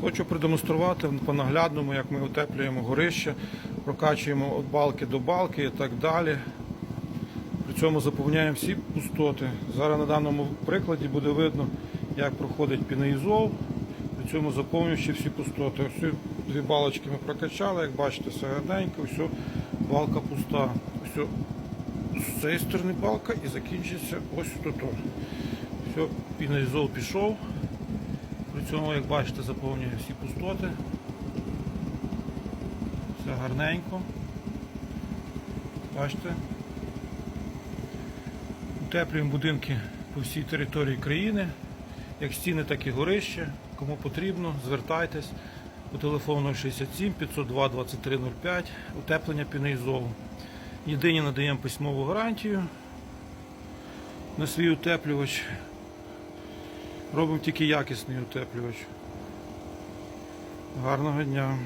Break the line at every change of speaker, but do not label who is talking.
Хочу продемонструвати по наглядному, як ми утеплюємо горище, прокачуємо від балки до балки і так далі. При цьому заповняємо всі пустоти. Зараз на даному прикладі буде видно, як проходить піноізол, при цьому заповнюючи всі пустоти. Ось дві балочки ми прокачали, як бачите, все гарненько, все, балка пуста. Все, з цієї сторони балка і закінчиться ось тут. Все, піноізол пішов. При цьому, як бачите, заповнює всі пустоти. Все гарненько. Бачите? Утеплюємо будинки по всій території країни, як стіни, так і горище. Кому потрібно, звертайтесь по телефону 67 502 2305, утеплення пінеізолу. Єдині надаємо письмову гарантію на свій утеплювач. Робимо тільки якісний утеплювач. Гарного дня!